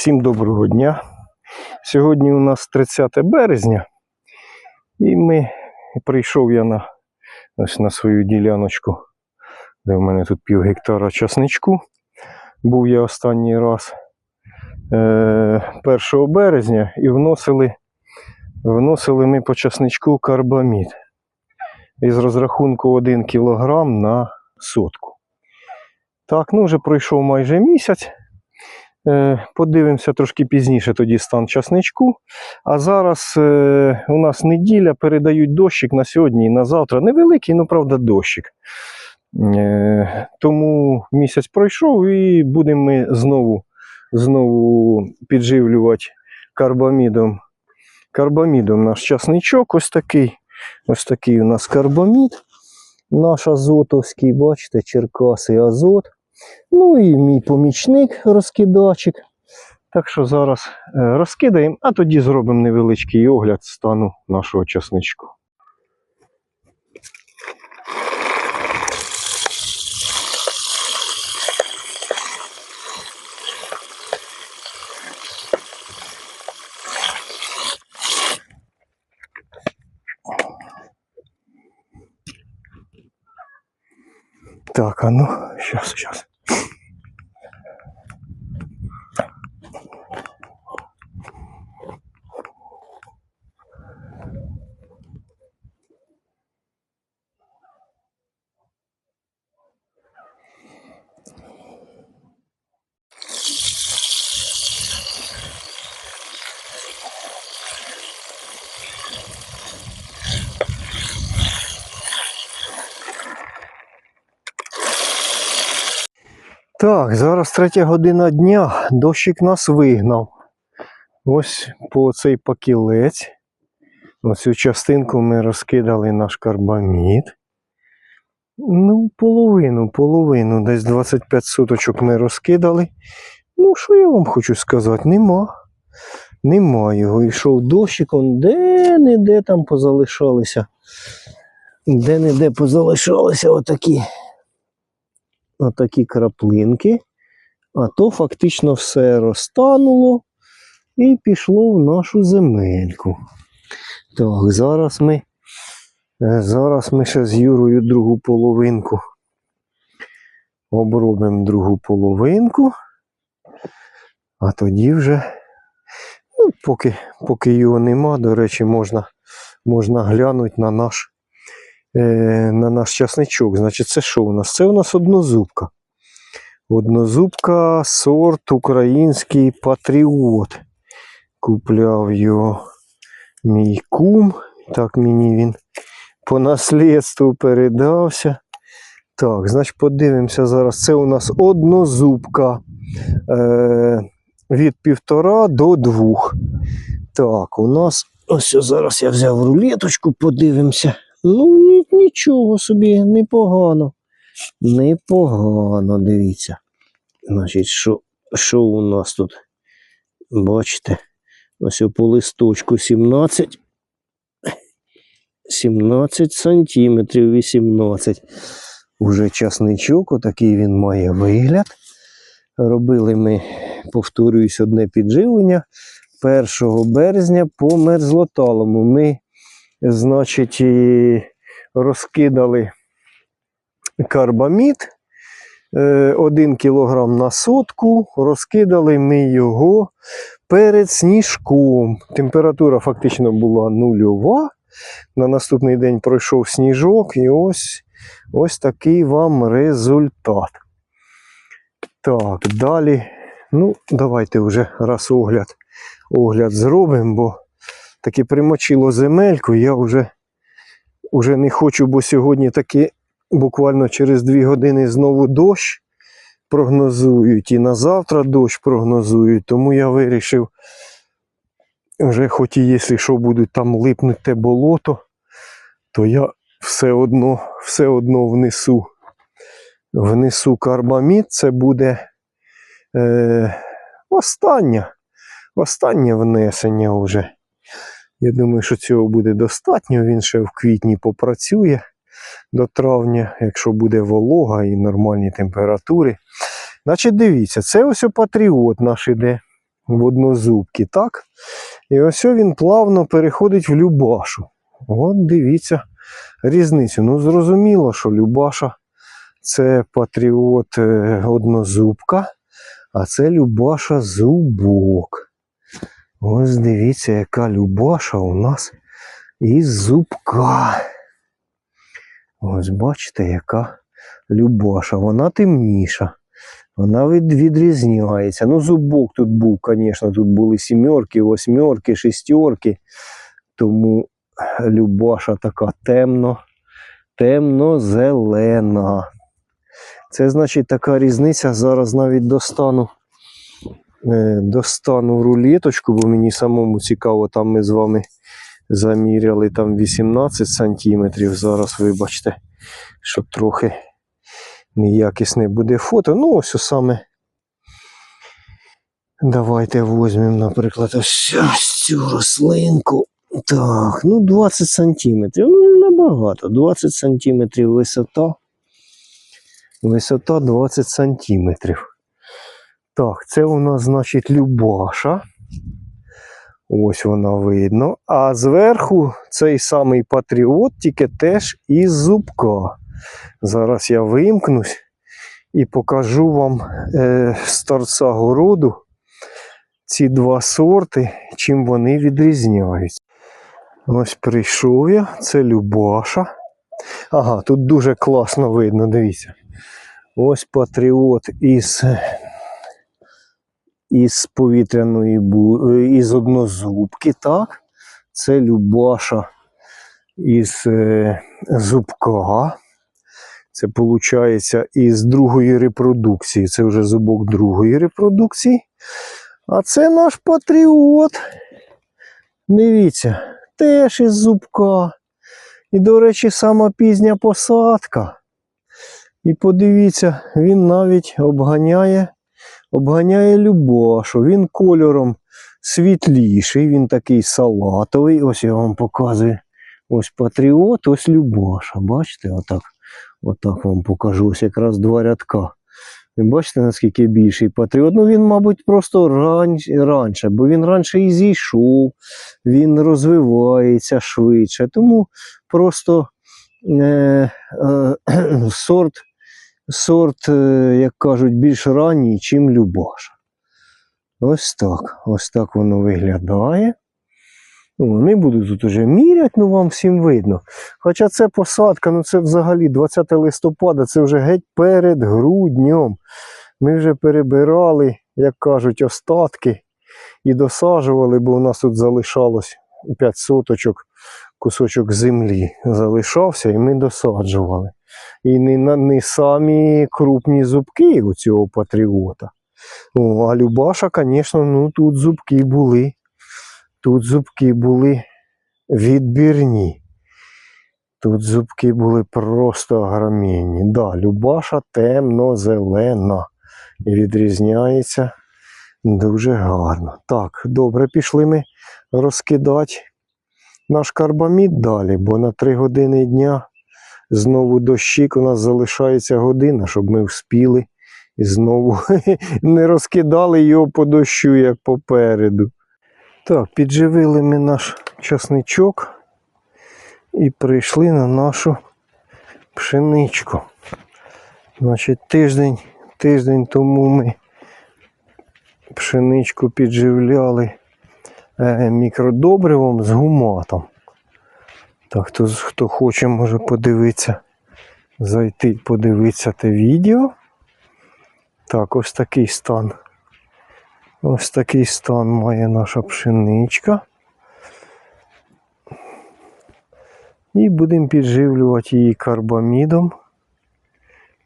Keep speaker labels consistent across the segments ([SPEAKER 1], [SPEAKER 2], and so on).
[SPEAKER 1] Всім доброго дня. Сьогодні у нас 30 березня, і ми прийшов я на, ось на свою діляночку, де в мене тут пів гектара часничку. Був я останній раз е, 1 березня і вносили, вносили ми по часничку карбамід із розрахунку 1 кг на сотку. Так, ну вже пройшов майже місяць. Е, Подивимося трошки пізніше тоді стан часничку. А зараз е, у нас неділя, передають дощик на сьогодні і на завтра. Невеликий, ну правда, дощик. Е, Тому місяць пройшов і будемо ми знову, знову підживлювати карбамідом. Карбамідом наш часничок. Ось такий. Ось такий у нас карбамід. Наш азотовський, бачите, Черкаси азот. Ну і мій помічник розкидачик. Так що зараз е, розкидаємо, а тоді зробимо невеличкий огляд стану нашого часничку. Так, а ну, Так, зараз третя година дня. Дощик нас вигнав. Ось по цей пакілець. Оцю частинку ми розкидали наш карбамід. Ну, половину, половину, десь 25 суточок ми розкидали. Ну, що я вам хочу сказати? Нема. Нема його. Йшов дощик, он де-не-де там позалишалися. Де-не-де позалишалися отакі отакі краплинки, а то фактично все розтануло і пішло в нашу земельку. Так, зараз ми, е, зараз ми ще з Юрою другу половинку обробимо другу половинку, а тоді вже, ну, поки, поки його нема, до речі, можна, можна глянути на наш на наш часничок. Значить, це що у нас? Це у нас однозубка. Однозубка сорт український патріот. Купляв його мій кум. Так мені він по наслідству передався. Так, значить, подивимося зараз. Це у нас однозубка е, від півтора до двох. Так, у нас ось зараз я взяв рулеточку, подивимося. Ну, нічого собі, непогано. Непогано, дивіться. Значить, що, що у нас тут? Бачите? Ось по листочку 17. 17 сантиметрів 18. Уже часничок, отакий він має вигляд. Робили ми, повторююсь, одне підживлення 1 березня по мерзлоталому. Ми значить, розкидали карбамід 1 кг на сотку. Розкидали ми його перед сніжком. Температура фактично була нульова. На наступний день пройшов сніжок, і ось, ось такий вам результат. Так, далі. Ну, давайте вже раз огляд, огляд зробимо, бо таки примочило земельку, я вже, вже не хочу, бо сьогодні таки буквально через 2 години знову дощ прогнозують, і на завтра дощ прогнозують, тому я вирішив, вже хоч і якщо що будуть там липнути те болото, то я все одно, все одно внесу. Внесу карбамід, це буде е, останнє, останнє внесення вже. Я думаю, що цього буде достатньо. Він ще в квітні попрацює до травня, якщо буде волога і нормальні температури. Значить, дивіться, це ось патріот наш іде. в однозубки, так? І ось він плавно переходить в Любашу. От дивіться різницю. Ну, зрозуміло, що Любаша це патріот е, однозубка, а це Любаша зубок. Ось дивіться, яка Любаша у нас із зубка. Ось бачите, яка Любаша. Вона темніша. Вона відрізняється. Ну, зубок тут був, звісно, тут були сімерки, восьмерки, шістерки. Тому Любаша така темно, темно-зелена. Це значить така різниця. Зараз навіть достану, достану рулеточку, бо мені самому цікаво, там ми з вами заміряли там 18 сантиметрів. Зараз, вибачте, щоб трохи неякісне буде фото. Ну, ось саме. Давайте візьмемо, наприклад, ось цю рослинку. Так, ну 20 сантиметрів. Ну, набагато. 20 сантиметрів висота. Висота 20 сантиметрів. Так, це у нас, значить, Любаша. Ось вона видно. А зверху цей самий патріот, тільки теж із зубка. Зараз я вимкнусь і покажу вам е, з торца городу ці два сорти, чим вони відрізняються. Ось прийшов я, це Любаша. Ага, тут дуже класно видно, дивіться. Ось патріот із, із повітряної бу... е, із однозубки, так? Це Любаша із е, зубка. Це виходить із другої репродукції. Це вже зубок другої репродукції. А це наш патріот. Дивіться, теж із зубка. І, до речі, сама пізня посадка. І подивіться, він навіть обганяє, обганяє Любашу. Він кольором світліший, він такий салатовий. Ось я вам показую. Ось патріот, ось Любаша. Бачите, отак. Отак вам покажу. Ось якраз два рядка. Ви бачите, наскільки більший патріот? Ну він, мабуть, просто раніше, бо він раніше і зійшов, він розвивається швидше. Тому просто е, е, сорт, сорт, е, як кажуть, більш ранній, чим Любаша. Ось так. Ось так воно виглядає. Ну, Не буду тут уже міряти, ну вам всім видно. Хоча це посадка, ну це взагалі 20 листопада, це вже геть перед груднем. Ми вже перебирали, як кажуть, остатки і досаджували, бо у нас тут залишалось 5 соточок, кусочок землі залишався, і ми досаджували. І не, не самі крупні зубки у цього патріота. Ну, а Любаша, звісно, ну тут зубки були. Тут зубки були відбірні. Тут зубки були просто громінні. Да, Любаша темно-зелена і відрізняється дуже гарно. Так, добре, пішли ми розкидати наш карбамід далі, бо на 3 години дня знову дощик у нас залишається година, щоб ми вспіли і знову не розкидали його по дощу, як попереду. Так, підживили ми наш часничок і прийшли на нашу пшеничку. Значить, тиждень, тиждень тому ми пшеничку підживляли мікродобривом з гуматом. Так, хто, хто хоче, може подивитися, зайти подивитися те відео. Так, ось такий стан. Ось такий стан має наша пшеничка. І будемо підживлювати її карбамідом.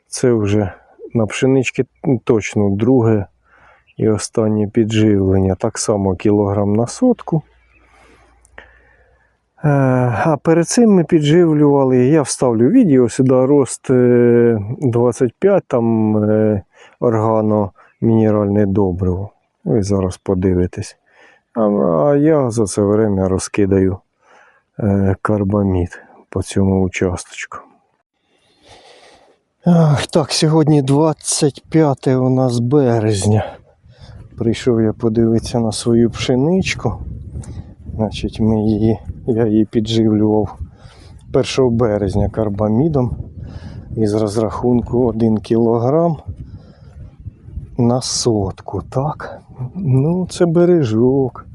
[SPEAKER 1] Це вже на пшенички точно друге і останнє підживлення. Так само кілограм на сотку. Е, А перед цим ми підживлювали, я вставлю відео сюди рост е, 25, там е, органо мінеральне добриво. Ви зараз подивитесь. А, я за це время розкидаю е, карбамід по цьому участочку. Так, сьогодні 25 у нас березня. Прийшов я подивитися на свою пшеничку. Значить, ми її, я її підживлював 1 березня карбамідом із розрахунку 1 кілограм на сотку, так? Ну, це бережок.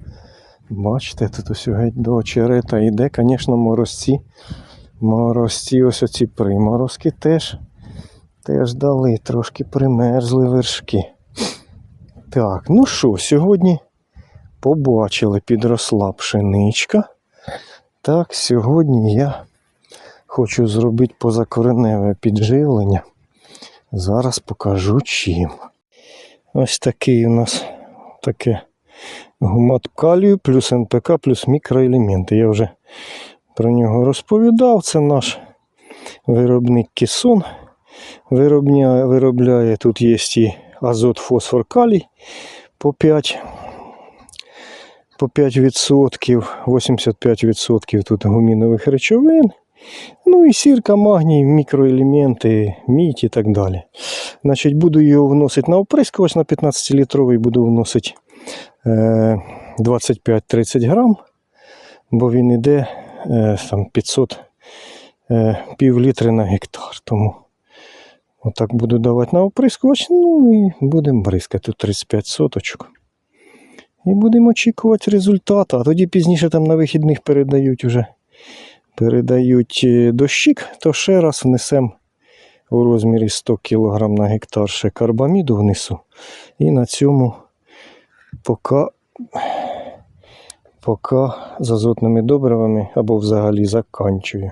[SPEAKER 1] Бачите, тут ось геть до очерета йде, звісно, морозці. Морозці, ось оці приморозки теж, теж дали, трошки примерзли вершки. Так, ну що, сьогодні побачили, підросла пшеничка. Так, сьогодні я хочу зробити позакореневе підживлення. Зараз покажу чим. Ось такий у нас таке гумат калію плюс НПК плюс мікроелементи. Я вже про нього розповідав. Це наш виробник Кісон. Виробляє, виробляє тут є і азот, фосфор, калій по 5 по 5%, 85% тут гумінових речовин. Ну і сірка, магній, мікроелементи, мідь і так далі. Значить, буду його вносити на оприскувач на 15-літровий, буду вносити е, 25-30 грам, бо він е, там 500 е, пів літри на гектар. Тому отак буду давати на оприскувач, ну і будемо бризкати тут 35 соточок. І будемо очікувати результату. А тоді пізніше там на вихідних передають уже передають е, дощик, то ще раз внесемо у розмірі 100 кг на гектар ще карбаміду внесу. І на цьому поки, поки з азотними добривами або взагалі заканчую.